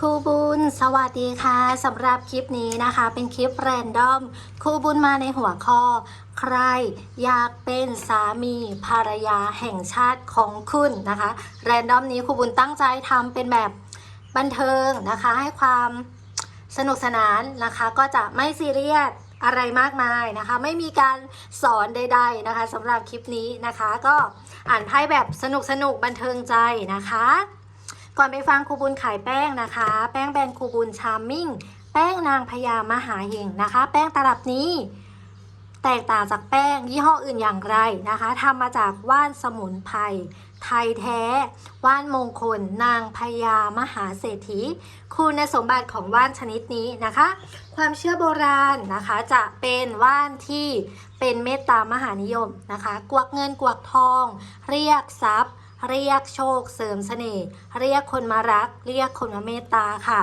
ครูบุญสวัสดีค่ะสำหรับคลิปนี้นะคะ เป็นคลิปแรนดอมครูบุญมาในหัวข้อ ใครอยากเป็นสามีภรรยาแห่งชาติของคุณนะคะ แรนดอมนี้ครูบุญตั้งใจทำเป็นแบบบันเทิงนะคะ ให้ความสนุกสนานนะคะก็จะไม่ซีเรียสอะไรมากมายนะคะ ไม่มีการสอนใด ๆนะคะสำหรับคลิปนี้นะคะ ก็อ่านไพ่แบบสนุกสนุกบันเทิงใจนะคะ ก่อนไปฟังครูบุญขายแป้งนะคะ แป้งแบรนด์ครูบุญชาร์มมิ่ง แป้งนางพญามหาเฮงนะคะ แป้งตลับนี้ แตกต่างจากแป้งยี่ห้ออื่นอย่างไรนะคะทำมาจากว่านสมุนไพรไทยแท้ ว่านมงคล นางพญามหาเศรษฐี คุณสมบัติของว่านชนิดนี้นะคะ ความเชื่อโบราณนะคะจะเป็นว่านที่เป็นเมตตามหานิยมนะคะ กวักเงินกวักทอง เรียกทรัพย์ เรียกโชคเสริมเสน่ห์เรียกคนมารัก เรียกคนมาเมตตาค่ะ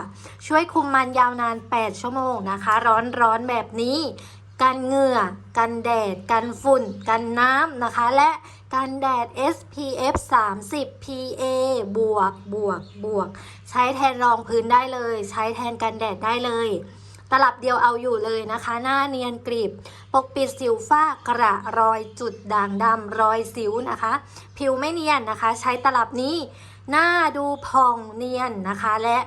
ช่วยคุมมันยาวนาน 8 ชั่วโมงนะคะ ร้อนร้อนแบบนี้ กันเหงื่อ กันแดด กันฝุ่น กันน้ำนะคะ และกันแดด SPF 30 PA บวกบวกบวก ใช้แทนรองพื้นได้เลย ใช้แทนกันแดดได้เลย ตลับเดียวเอาอยู่เลยนะคะ หน้าเนียนกรีบ ปกปิดสิวฝ้ากระรอยจุดด่างดำรอยสิวนะคะ ผิวไม่เนียนนะคะ ใช้ตลับนี้ หน้าดูผ่องเนียนนะคะและ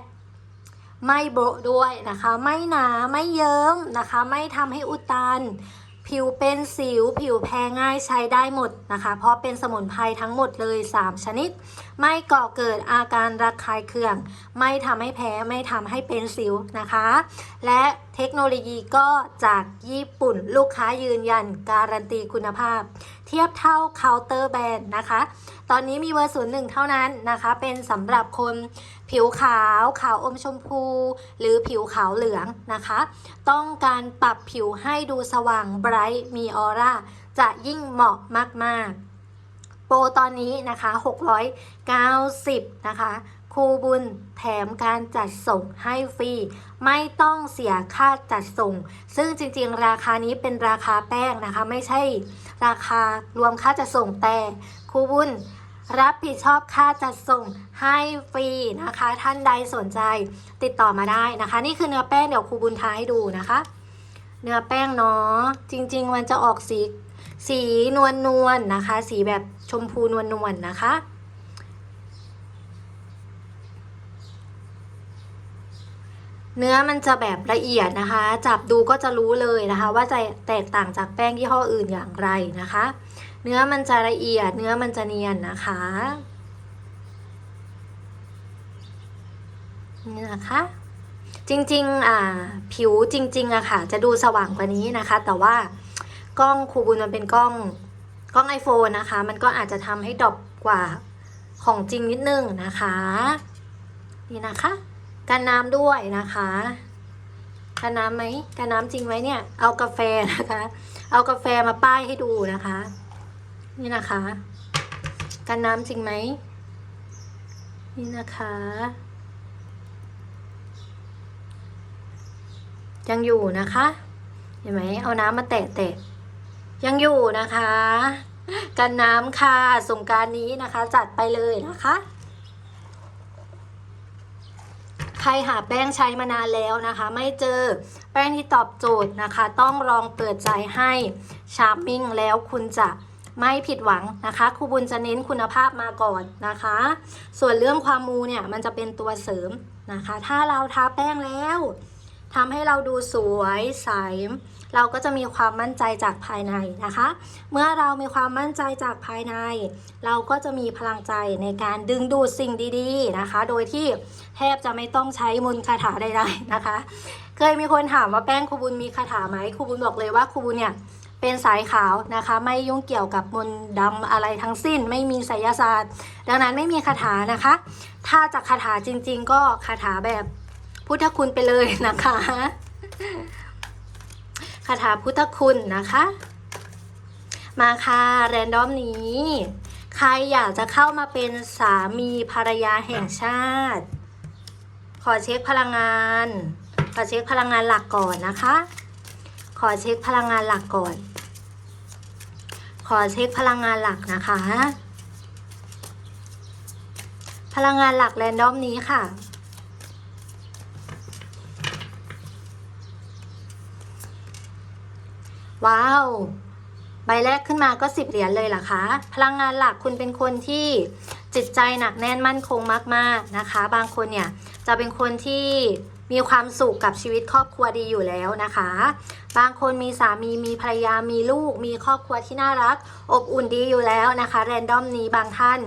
ไม่โบะด้วยนะคะ ไม่หนาไม่เยิ้มนะคะ ไม่ทำให้อุดตัน ผิวเป็นสิว ผิวแพ้ง่ายใช้ได้หมดนะคะ เพราะเป็นสมุนไพรทั้งหมดเลย 3 ชนิดไม่ก่อเกิดอาการระคายเคือง ไม่ทำให้แพ้ไม่ทำให้เป็นสิวนะคะ และเทคโนโลยีก็จากญี่ปุ่นลูกค้ายืนยันการันตีคุณภาพ เทียบเท่าเคาน์เตอร์แบรนด์นะคะ ตอนนี้มีเวอร์ศูนย์หนึ่งเท่านั้นนะคะ เป็นสำหรับคนผิวขาวขาวอมชมพู หรือผิวขาวเหลืองนะคะ ต้องการปรับผิวให้ดูสว่างไบรท์มีออร่าจะยิ่งเหมาะมาก ๆ รตอนนี้นะคะ 690 นะคะครูบุญแถมการจัดส่งให้ฟรี ไม่ต้องเสียค่าจัดส่ง ซึ่งจริงๆ ราคานี้เป็นราคาแป้งนะคะ ไม่ใช่ราคารวมค่าจัดส่งแต่ครูบุญรับผิดชอบค่าจัดส่งให้ฟรีนะคะ ท่านใดสนใจติดต่อมาได้นะคะ นี่คือเนื้อแป้งเดี๋ยวครูบุญทาให้ดูนะคะ เนื้อแป้งเนาะจริง ๆ มันจะออกสี สีนวลนวลๆนะคะ สีแบบชมพูนวลนวลๆนะคะ เนื้อมันจะแบบละเอียดนะคะ จับดูก็จะรู้เลยนะคะ ว่าจะแตกต่างจากแป้งยี่ห้ออื่นอย่างไรนะคะ เนื้อมันจะละเอียด เนื้อมันจะเนียนนะคะนี่นะคะจริงๆ อ่า ผิวจริง ๆอะค่ะ จะดูสว่างกว่านี้นะคะ แต่ว่า กล้องครูบุญมันเป็นกล้องกล้อง iPhone นะคะ มันก็อาจจะทำให้ดรอปกว่าของจริงนิดนึงนะคะ นี่นะคะกันน้ำด้วยนะคะกันน้ำไหมกันน้ำจริงไหมเนี่ย เอากาแฟนะคะ เอากาแฟมาป้ายให้ดูนะคะ นี่นะคะกันน้ำจริงไหมนี่นะคะ ยังอยู่นะคะ เห็นไหมเอาน้ำมาแตะแตะ ยังอยู่นะคะ กันน้ำค่ะสงการนี้นะคะ จัดไปเลยนะคะ ใครหาแป้งใช้มานานแล้วนะคะ ไม่เจอแป้งที่ตอบโจทย์นะคะ ต้องลองเปิดใจให้ชาร์ปปิ้งแล้วคุณจะไม่ผิดหวังนะคะครูบุญจะเน้นคุณภาพมาก่อนนะคะ ส่วนเรื่องความมูเนี่ยมันจะเป็นตัวเสริมนะคะ ถ้าเราทาแป้งแล้วทำให้เราดูสวยใส เราก็จะมีความมั่นใจจากภายในนะคะ เมื่อเรามีความมั่นใจจากภายใน เราก็จะมีพลังใจในการดึงดูดสิ่งดีๆนะคะ โดยที่แทบจะไม่ต้องใช้มนต์คาถาใดๆนะคะ เคยมีคนถามว่าแป้งครูบุญมีคาถาไหมครูบุญบอกเลยว่าครูบุญเนี่ยเป็นสายขาวนะคะ ไม่ยุ่งเกี่ยวกับมนต์ดำอะไรทั้งสิ้น ไม่มีไสยศาสตร์ ดังนั้นไม่มีคาถานะคะ ถ้าจะคาถาจริง ๆ ก็คาถาแบบพุทธคุณไปเลยนะคะ คาถาพุทธคุณนะคะ มาค่ะแรนดอมนี้ ใครอยากจะเข้ามาเป็นสามีภรรยาแห่งชาติ ขอเช็คพลังงาน ขอเช็คพลังงานหลักก่อนนะคะ ขอเช็คพลังงานหลักก่อน ขอเช็คพลังงานหลักนะคะ พลังงานหลักแรนดอมนี้ค่ะ ว้าว ใบแรกขึ้นมาก็สิบเหรียญเลยเหรอคะ พลังงานหลักคุณเป็นคนที่จิตใจหนักแน่นมั่นคงมาก ๆนะคะ บางคนเนี่ยจะเป็นคนที่มีความสุขกับชีวิตครอบครัวดีอยู่แล้วนะคะ บางคนมีสามีมีภรรยามีลูก มีครอบครัวที่น่ารัก อบอุ่นดีอยู่แล้วนะคะแรนดอมนี้บางท่าน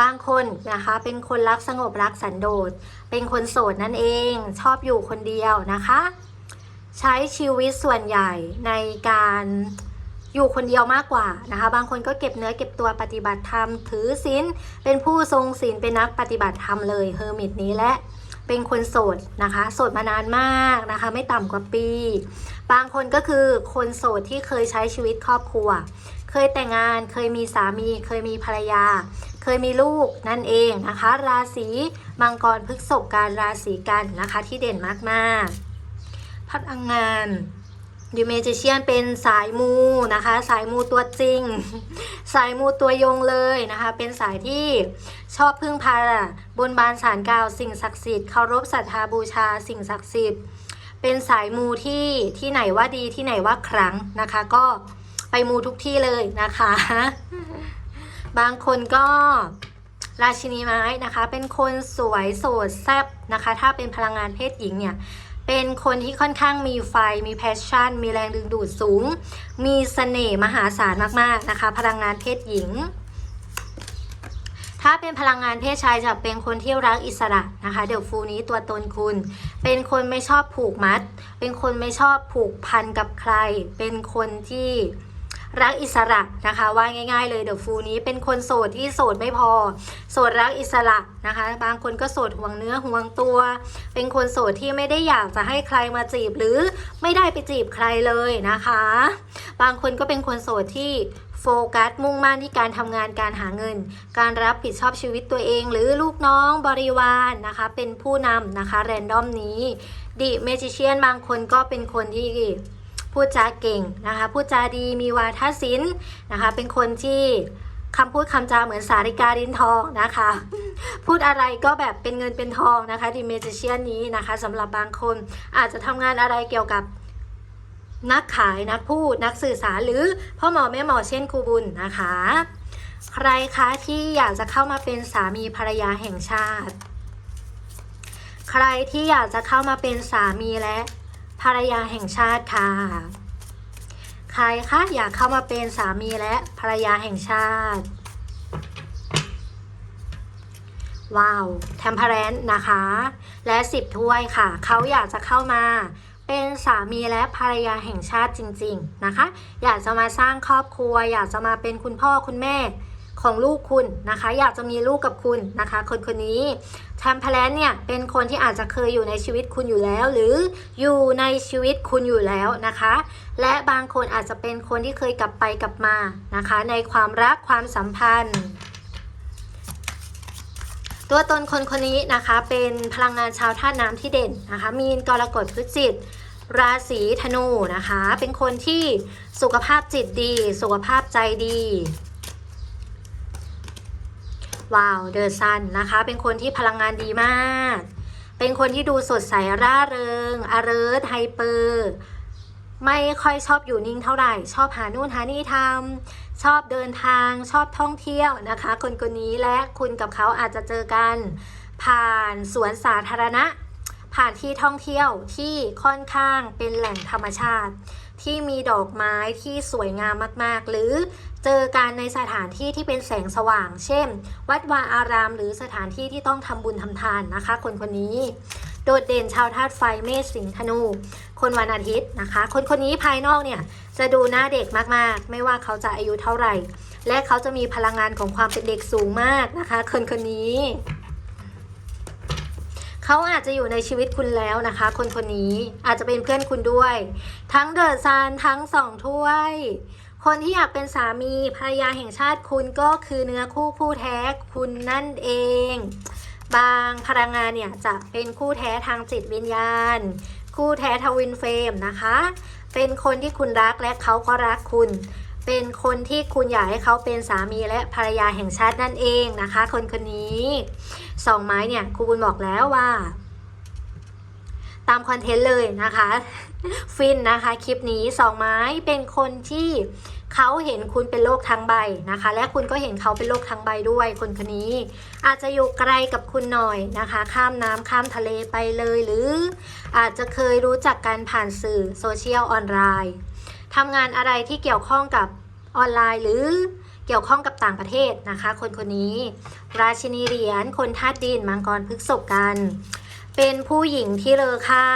บางคนนะคะเป็นคนรักสงบรักสันโดษเป็นคนโสดนั่นเอง ชอบอยู่คนเดียวนะคะ ใช้ชีวิตส่วนใหญ่ในการอยู่คนเดียวมากกว่านะคะ บางคนก็เก็บเนื้อเก็บตัวปฏิบัติธรรม ถือศีลเป็นผู้ทรงศีลเป็นนักปฏิบัติธรรมเลยเฮอร์มิตนี้และเป็นคนโสดนะคะ โสดมานานมากนะคะ ไม่ต่ำกว่าปี บางคนก็คือคนโสดที่เคยใช้ชีวิตครอบครัว เคยแต่งงานเคยมีสามี เคยมีภรรยา เคยมีลูกนั่นเองนะคะ ราศีมังกรพฤษภการราศีกันนะคะที่เด่นมากๆ พลังงานยูเมจิเชียนเป็นสายมูนะคะ สายมูตัวจริง สายมูตัวยงเลยนะคะ เป็นสายที่ชอบพึ่งพาบนบานสารกล่าวสิ่งศักดิ์สิทธิ์เคารพศรัทธาบูชาสิ่งศักดิ์สิทธิ์ เป็นสายมูที่ที่ไหนว่าดีที่ไหนว่าครั้งนะคะ ก็ไปมูทุกที่เลยนะคะ บางคนก็ราชินีไม้นะคะ เป็นคนสวยโสดแซ่บนะคะ ถ้าเป็นพลังงานเพศหญิงเนี่ย เป็นคนที่ค่อนข้างมีไฟ มีแพชชั่น มีแรงดึงดูดสูง มีเสน่ห์มหาศาลมากๆนะคะ พลังงานเพศหญิง ถ้าเป็นพลังงานเพศชายจะเป็นคนที่รักอิสระนะคะ เดี๋ยวฟูนี้ตัวตนคุณ เป็นคนไม่ชอบผูกมัด เป็นคนไม่ชอบผูกพันกับใคร เป็นคนที่ รักอิสระนะคะว่าง่ายๆเลยเดี๋ยวฟูนี้เป็นคนโสดที่โสดไม่พอ โสดรักอิสระนะคะ บางคนก็โสดห่วงเนื้อห่วงตัว เป็นคนโสดที่ไม่ได้อยากจะให้ใครมาจีบหรือไม่ได้ไปจีบใครเลยนะคะ บางคนก็เป็นคนโสดที่โฟกัสมุ่งมั่นที่การทำงานการหาเงิน การรับผิดชอบชีวิตตัวเอง หรือลูกน้องบริวารนนะคะ เป็นผู้นำนะคะแรนดอมนี้ดิเมจิเชียนบางคนก็เป็นคนที่ พูดจาเก่งนะคะพูดจาดีมีวาทศิลป์นะคะเป็นคนที่คำพูดคำจาเหมือนสาริกาดินทองนะคะ พูดอะไรก็แบบเป็นเงินเป็นทองนะคะดิเมจิเชียนนี้นะคะสำหรับบางคนอาจจะทำงานอะไรเกี่ยวกับนักขายนักพูดนักสื่อสารหรือพ่อหมอแม่หมอเช่นครูบุญนะคะ ใครคะที่อยากจะเข้ามาเป็นสามีภรรยาแห่งชาติ ใครที่อยากจะเข้ามาเป็นสามีและ ภรรยาแห่งชาติค่ะ ใครคะอยากเข้ามาเป็นสามีและภรรยาแห่งชาติ ว้าวแทมเพลนนะคะ และสิบถ้วยค่ะ เขาอยากจะเข้ามาเป็นสามีและภรรยาแห่งชาติจริง ๆ นะคะ อยากจะมาสร้างครอบครัว อยากจะมาเป็นคุณพ่อคุณแม่ ของลูกคุณนะคะ อยากจะมีลูกกับคุณนะคะ คนคนนี้แทมเพลนเนี่ยเป็นคนที่อาจจะเคยอยู่ในชีวิตคุณอยู่แล้ว หรืออยู่ในชีวิตคุณอยู่แล้วนะคะ และบางคนอาจจะเป็นคนที่เคยกลับไปกลับมานะคะ ในความรักความสัมพันธ์ตัวตนคนคนนี้นะคะเป็นพลังงานชาวธาตุน้ำที่เด่นนะคะ มีนกรกฎพฤศจิต ราศีธนูนะคะ เป็นคนที่สุขภาพจิตดี สุขภาพใจดี ว้าวเดอร์ซันนะคะ เป็นคนที่พลังงานดีมาก เป็นคนที่ดูสดใสร่าเริง alert ไฮเปอร์ไม่ค่อยชอบอยู่นิ่งเท่าไหร่ ชอบหานู่นหานี่ทำชอบเดินทางชอบท่องเที่ยวนะคะ คนคนนี้และคุณกับเขาอาจจะเจอกัน ผ่านสวนสาธารณะ ผ่านที่ท่องเที่ยวที่ค่อนข้างเป็นแหล่งธรรมชาติ ที่มีดอกไม้ที่สวยงามมาก ๆ หรือ เจอกันในสถานที่ที่เป็นแสงสว่าง เช่น วัดวาอาราม หรือสถานที่ที่ต้องทำบุญทำทานนะคะ คนคนนี้ โดดเด่นชาวธาตุไฟเมษสิงห์ธนู คนวันอาทิตย์นะคะ คนคนนี้ภายนอกเนี่ยจะดูหน้าเด็กมากๆ ไม่ว่าเขาจะอายุเท่าไหร่ และเขาจะมีพลังงานของความเป็นเด็กสูงมากนะคะ คนคนนี้ เขาอาจจะอยู่ในชีวิตคุณแล้วนะคะ คนคนนี้อาจจะเป็นเพื่อนคุณด้วย ทั้งเดอะซานทั้งสองถ้วย คนที่อยากเป็นสามีภรรยาแห่งชาติคุณก็คือเนื้อคู่คู่แท้คุณนั่นเอง บางพลังงานเนี่ยจะเป็นคู่แท้ทางจิตวิญญาณ คู่แท้ทวินเฟรมนะคะ เป็นคนที่คุณรักและเขาก็รักคุณ เป็นคนที่คุณอยากให้เขาเป็นสามีและภรรยาแห่งชาตินั่นเองนะคะ คนคนนี้สองไม้เนี่ยครูบุญบอกแล้วว่า ตามคอนเทนต์เลยนะคะ ฟินนะคะคลิปนี้สองไม้เป็นคนที่เขาเห็นคุณเป็นโลกทั้งใบนะคะ และคุณก็เห็นเขาเป็นโลกทั้งใบด้วยคนคนนี้ อาจจะอยู่ไกลกับคุณหน่อยนะคะ ข้ามน้ำข้ามทะเลไปเลย หรืออาจจะเคยรู้จักกันผ่านสื่อโซเชียลออนไลน์ทำงานอะไรที่เกี่ยวข้องกับออนไลน์หรือเกี่ยวข้องกับต่างประเทศนะคะ คนคนนี้ ราชินีเหรียญคนธาตุดินมังกรพฤกษบกัน เป็นผู้หญิงที่เลอค่า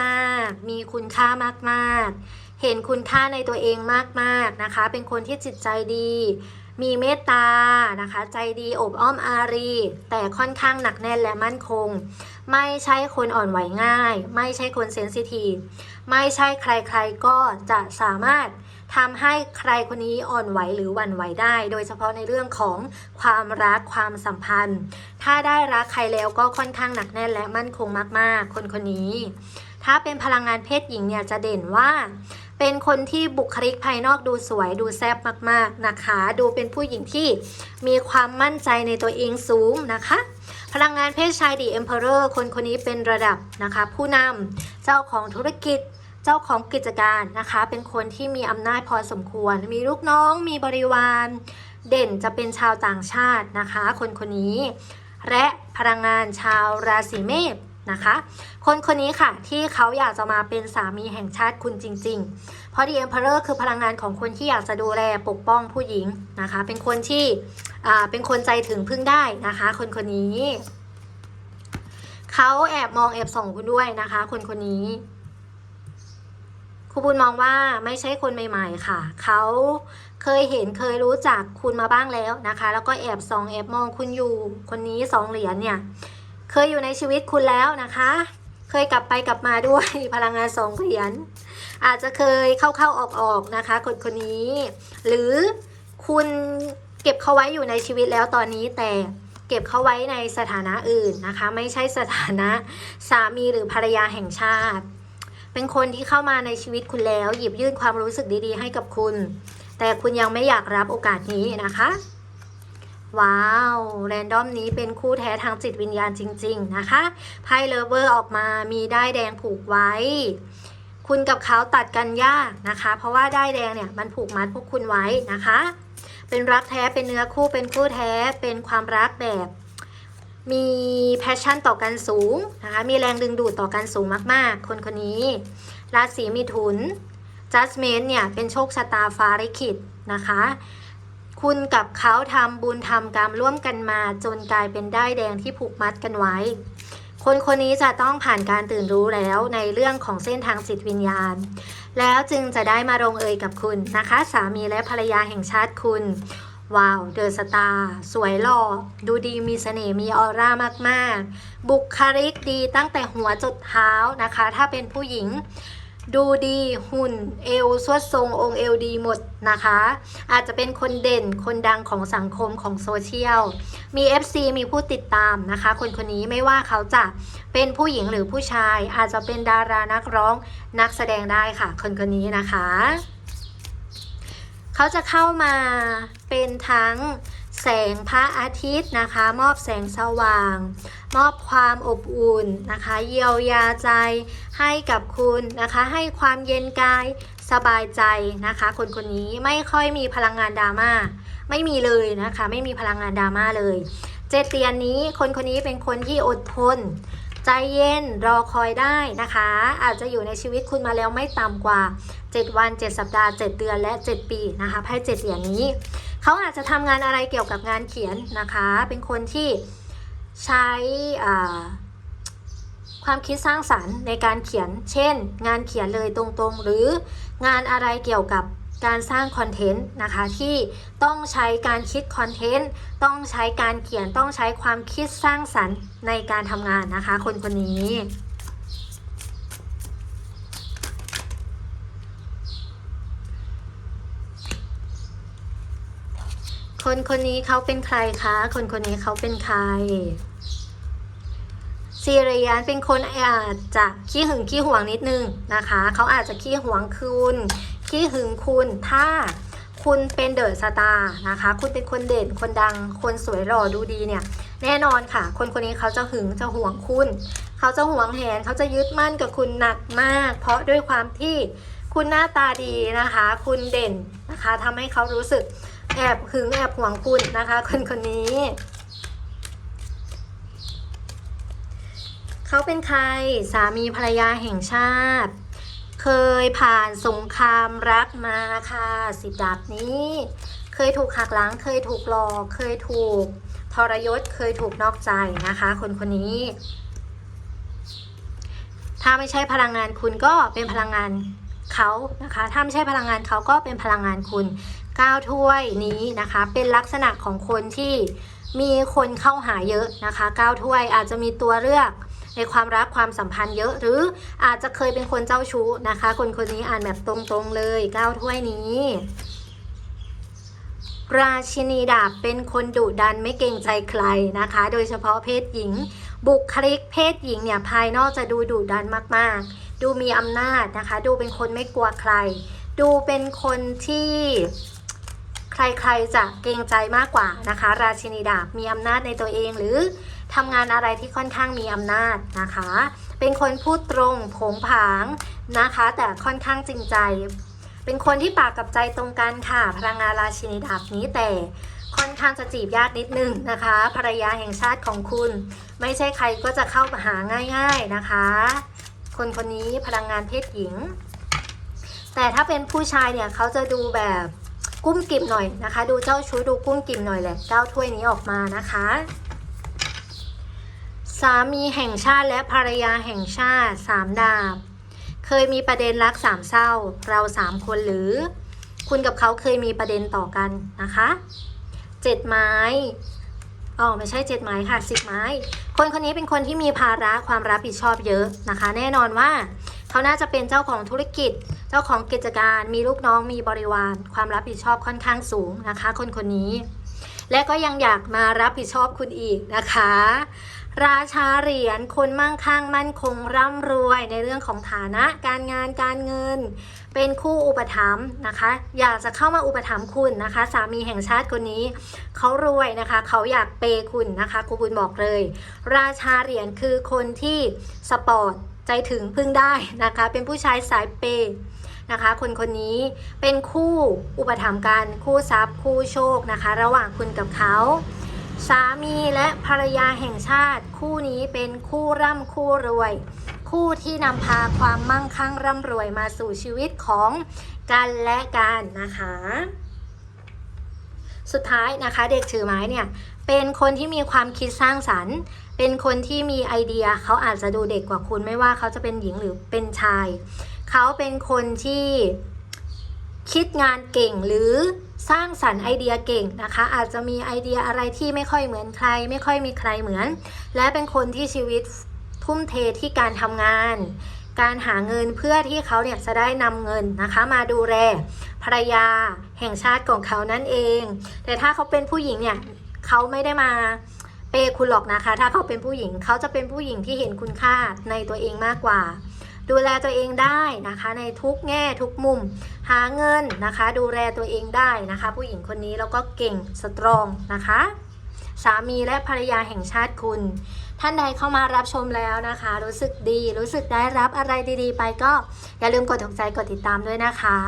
มากๆมีคุณค่ามากๆเห็นคุณค่าในตัวเองมากๆนะคะ เป็นคนที่จิตใจดี มีเมตตานะคะ ใจดีอบอ้อมอารี แต่ค่อนข้างหนักแน่นและมั่นคง ไม่ใช่คนอ่อนไหวง่าย ไม่ใช่คนเซนซิทีฟไม่ใช่ใครๆก็จะสามารถ ทำให้ใครคนนี้อ่อนไหวหรือหวั่นไหวได้ โดยเฉพาะในเรื่องของความรักความสัมพันธ์ ถ้าได้รักใครแล้วก็ค่อนข้างหนักแน่นและมั่นคงมาก ๆ คนคนนี้ ถ้าเป็นพลังงานเพศหญิงเนี่ยจะเด่นว่าเป็นคนที่บุคลิกภายนอกดูสวยดูแซ่บมากๆนะคะ ดูเป็นผู้หญิงที่มีความมั่นใจในตัวเองสูงนะคะ พลังงานเพศชายดีเอ็มเพอเรอร์คนคนนี้เป็นระดับนะคะ ผู้นำเจ้าของธุรกิจ เจ้าของกิจการนะคะ เป็นคนที่มีอำนาจพอสมควร มีลูกน้อง มีบริวาร เด่นจะเป็นชาวต่างชาตินะคะ คนคนนี้ และพลังงานชาวราศีเมษนะคะ คนคนนี้ค่ะที่เขาอยากจะมาเป็นสามีแห่งชาติคุณจริง ๆ เพราะดีเอ็มเพอเรอร์คือพลังงานของคนที่อยากจะดูแลปกป้องผู้หญิงนะคะ เป็นคนที่อ่าเป็นคนใจถึงพึ่งได้นะคะ คนคนนี้ เขาแอบมองแอบส่องคุณด้วยนะคะ คนคนนี้ ครูบุญมองว่าไม่ใช่คนใหม่ๆค่ะ เขาเคยเห็นเคยรู้จักคุณมาบ้างแล้วนะคะ แล้วก็แอบส่องแอบมองคุณอยู่คนนี้สองเหรียญเนี่ย เคยอยู่ในชีวิตคุณแล้วนะคะ เคยกลับไปกลับมาด้วยพลังงานสองเหรียญอาจจะเคยเข้าๆออกๆนะคะคนคนนี้ หรือคุณเก็บเขาไว้อยู่ในชีวิตแล้วตอนนี้แต่เก็บเขาไว้ในสถานะอื่นนะคะ ไม่ใช่สถานะสามีหรือภรรยาแห่งชาติ เป็นคนที่เข้ามาในชีวิตคุณแล้ว หยิบยื่นความรู้สึกดีๆ ให้กับคุณ แต่คุณยังไม่อยากรับโอกาสนี้นะคะ ว้าว แรนดอมนี้เป็นคู่แท้ทางจิตวิญญาณจริง ๆ นะคะไพ่เลเวอร์ออกมามีได้แดงผูกไว้ คุณกับเขาตัดกันยากนะคะ เพราะว่าได้แดงเนี่ยมันผูกมัดพวกคุณไว้นะคะ เป็นรักแท้เป็นเนื้อคู่เป็นคู่แท้เป็นความรักแบบ มีแพชชั่นต่อกันสูงนะคะมีแรงดึงดูดต่อกันสูงมากๆ คนคนนี้ราศีมิถุน judgment เนี่ยเป็นโชคชะตาฟ้าลิขิตนะคะ คุณกับเขาทำบุญทำกรรมร่วมกันมาจนกลายเป็นได้แดงที่ผูกมัดกันไว้ คนคนนี้จะต้องผ่านการตื่นรู้แล้วในเรื่องของเส้นทางจิตวิญญาณ แล้วจึงจะได้มาลงเอยกับคุณนะคะ สามีและภรรยาแห่งชาติคุณ ว้าวเดอะสตาร์สวยหล่อดูดีมีเสน่ห์มีออร่ามากๆ บุคลิกดีตั้งแต่หัวจดเท้านะคะ ถ้าเป็นผู้หญิงดูดีหุ่นเอวสวดทรงองค์เอวดีหมดนะคะ อาจจะเป็นคนเด่นคนดังของสังคมของโซเชียล มี FC มีผู้ติดตามนะคะ คนคนนี้ไม่ว่าเขาจะเป็นผู้หญิงหรือผู้ชาย อาจจะเป็นดารานักร้องนักแสดงได้ค่ะ คนคนนี้นะคะ เขาจะเข้ามาเป็นทั้งแสงพระอาทิตย์นะคะ มอบแสงสว่าง มอบความอบอุ่นนะคะ เยียวยาใจให้กับคุณนะคะ ให้ความเย็นกายสบายใจนะคะ คนคนนี้ไม่ค่อยมีพลังงานดราม่าไม่มีเลยนะคะ ไม่มีพลังงานดราม่าเลย เจเตียนนี้คนคนนี้เป็นคนที่อดทน ใจเย็นรอคอยได้นะคะ อาจจะอยู่ในชีวิตคุณมาแล้วไม่ต่ำกว่า 7 วัน 7 สัปดาห์ 7 เดือนและ 7 ปีนะคะไพ่เจ็ดเหรียญนี้ เขาอาจจะทำงานอะไรเกี่ยวกับงานเขียนนะคะ เป็นคนที่ใช้ความคิดสร้างสรรค์ในการเขียน เช่น งานเขียนเลยตรงๆ หรืองานอะไรเกี่ยวกับการสร้างคอนเทนต์นะคะที่ต้องใช้การคิดคอนเทนต์ต้องใช้การเขียนต้องใช้ความคิดสร้างสรรค์ในการทำงานนะคะ คนคนนี้ คนคนนี้เขาเป็นใครคะ คนคนนี้เขาเป็นใครซีเรียนเป็นคนอาจจะขี้หึงขี้หวงนิดนึงนะคะ เขาอาจจะขี้หวงคุณขี้หึงคุณถ้าคุณเป็นเดอะสตาร์นะคะ คุณเป็นคนเด่นคนดัง คนสวยหล่อดูดีเนี่ย แน่นอนค่ะ คนคนนี้เขาจะหึงจะหวงคุณ เขาจะหวงแหนเขาจะยึดมั่นกับคุณหนักมาก เพราะด้วยความที่คุณหน้าตาดีนะคะ คุณเด่นนะคะทำให้เขารู้สึก แอบหึงแอบหวงคุณนะคะ คนคนนี้ เขาเป็นใครสามีภรรยาแห่งชาติ เคยผ่านสงครามรักมาค่ะสิบดาบนี้ เคยถูกหักหลังเคยถูกหลอก เคยถูกทรยศเคยถูกนอกใจนะคะ คนคนนี้ ถ้าไม่ใช่พลังงานคุณก็เป็นพลังงานเขานะคะ ถ้าไม่ใช่พลังงานเขาก็เป็นพลังงานคุณ ก้าวถ้วยนี้นะคะ เป็นลักษณะของคนที่มีคนเข้าหาเยอะนะคะก้าวถ้วยอาจจะมีตัวเลือกในความรักความสัมพันธ์เยอะหรืออาจจะเคยเป็นคนเจ้าชู้นะคะ คนคนนี้อ่านแบบตรงๆเลยก้าวถ้วยนี้ ราชินีดาบเป็นคนดุดันไม่เกรงใจใครนะคะ โดยเฉพาะเพศหญิง บุคลิกเพศหญิงเนี่ยภายนอกจะดูดุดันมากๆ ดูมีอำนาจนะคะ ดูเป็นคนไม่กลัวใคร ดูเป็นคนที่ ใครๆจะเกรงใจมากกว่านะคะ ราชินีดาบมีอำนาจในตัวเองหรือทำงานอะไรที่ค่อนข้างมีอำนาจนะคะ เป็นคนพูดตรงผงผางนะคะ แต่ค่อนข้างจริงใจ เป็นคนที่ปากกับใจตรงกันค่ะ พลังงานราชินีดาบนี้แต่ค่อนข้างจะจีบยากนิดนึงนะคะ ภรรยาแห่งชาติของคุณ ไม่ใช่ใครก็จะเข้ามาหาง่าย ๆนะคะ คนคนนี้พลังงานเพศหญิง แต่ถ้าเป็นผู้ชายเนี่ยเขาจะดูแบบ กุ้มกิ่มหน่อยนะคะ ดูเจ้าชู้ดูกุ้มกิ่มหน่อยแหละเก้าถ้วยนี้ออกมานะคะ สามีแห่งชาติและภรรยาแห่งชาติสามดาบ เคยมีประเด็นรักสามเศร้า เราสามคนหรือ คุณกับเขาเคยมีประเด็นต่อกันนะคะเจ็ดไม้ อ๋อไม่ใช่เจ็ดไม้ค่ะสิบไม้ คนคนนี้เป็นคนที่มีภาระความรับผิดชอบเยอะนะคะ แน่นอนว่า เขาน่าจะเป็นเจ้าของธุรกิจ เจ้าของกิจการ มีลูกน้องมีบริวาร ความรับผิดชอบค่อนข้างสูงนะคะ คนคนนี้ และก็ยังอยากมารับผิดชอบคุณอีกนะคะ ราชาเหรียญคนมั่งคั่งมั่นคงร่ำรวยในเรื่องของฐานะการงานการเงิน เป็นคู่อุปถัมภ์นะคะ อยากจะเข้ามาอุปถัมภ์คุณนะคะ สามีแห่งชาติคนนี้เขารวยนะคะ เขาอยากเปย์คุณนะคะครูบุญบอกเลย ราชาเหรียญคือคนที่สปอร์ตใจถึงพึ่งได้นะคะ เป็นผู้ชายสายเปย์นะคะ คนคนนี้เป็นคู่อุปถัมภ์กันคู่ทรัพย์คู่โชคนะคะ ระหว่างคุณกับเขา สามีและภรรยาแห่งชาติ คู่นี้เป็นคู่ร่ำคู่รวย คู่ที่นำพาความมั่งคั่งร่ำรวยมาสู่ชีวิตของกันและกันนะคะ สุดท้ายนะคะเด็กถือไม้เนี่ยเป็นคนที่มีความคิดสร้างสรรค์ เป็นคนที่มีไอเดียเขาอาจจะดูเด็กกว่าคุณไม่ว่าเขาจะเป็นหญิงหรือเป็นชาย เขาเป็นคนที่คิดงานเก่งหรือ สร้างสรรค์ไอเดียเก่งนะคะ อาจจะมีไอเดียอะไรที่ไม่ค่อยเหมือนใคร ไม่ค่อยมีใครเหมือน และเป็นคนที่ชีวิตทุ่มเทที่การทำงาน การหาเงินเพื่อที่เขาเนี่ยจะได้นำเงินนะคะ มาดูแลภรรยาแห่งชาติของเขานั่นเอง แต่ถ้าเขาเป็นผู้หญิงเนี่ยเขาไม่ได้มาเปย์คุณหรอกนะคะ ถ้าเขาเป็นผู้หญิงเขาจะเป็นผู้หญิงที่เห็นคุณค่าในตัวเองมากกว่า ดูแลตัวเองได้นะคะ ในทุกแง่ทุกมุม หาเงินนะคะ ดูแลตัวเองได้นะคะ ผู้หญิงคนนี้แล้วก็เก่งสตรองนะคะ สามีและภรรยาแห่งชาติคุณ ท่านใดเข้ามารับชมแล้วนะคะ รู้สึกดี รู้สึกได้รับอะไรดีๆ ไปก็อย่าลืมกดถูกใจกดติดตามด้วยนะคะ